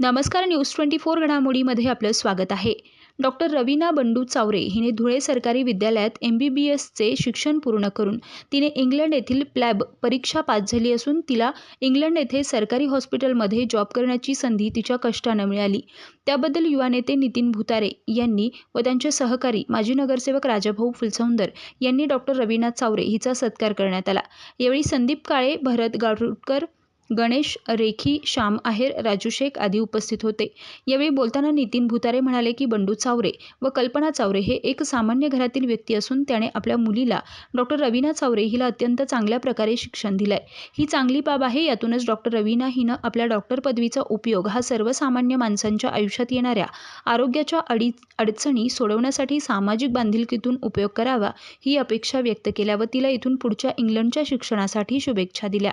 नमस्कार news twenty four घडामोडीमध्ये आपलं स्वागत आहे. डॉक्टर रवीना बंडू चावरे हिने धुळे सरकारी विद्यालयात एम बी बी एसचे शिक्षण पूर्ण करून तिने इंग्लंड येथील प्लॅब परीक्षा पास झाली असून तिला इंग्लंड येथे सरकारी हॉस्पिटलमध्ये जॉब करण्याची संधी तिच्या कष्टानं मिळाली. त्याबद्दल युवा नेते नितीन भुतारे यांनी व त्यांचे सहकारी माजी नगरसेवक राजाभाऊ फुलसौंदर यांनी डॉक्टर रवीना चावरे हिचा सत्कार करण्यात आला. यावेळी संदीप काळे भरत गारुडकर गणेश रेखी श्याम आहेर राजू शेख आदी उपस्थित होते. यावेळी बोलताना नितीन भुतारे म्हणाले की बंडू चावरे व कल्पना चावरे हे एक सामान्य घरातील व्यक्ती असून त्याने आपल्या मुलीला डॉक्टर रवीना चावरे हिला अत्यंत चांगल्या प्रकारे शिक्षण दिलंय. ही चांगली बाब आहे यातूनच डॉक्टर रवीना हिनं आपल्या डॉक्टर पदवीचा उपयोग हा सर्वसामान्य माणसांच्या आयुष्यात येणाऱ्या आरोग्याच्या अडी अडचणी सोडवण्यासाठी सामाजिक बांधिलकीतून उपयोग करावा ही अपेक्षा व्यक्त केल्या व तिला इथून पुढच्या इंग्लंडच्या शिक्षणासाठी शुभेच्छा दिल्या.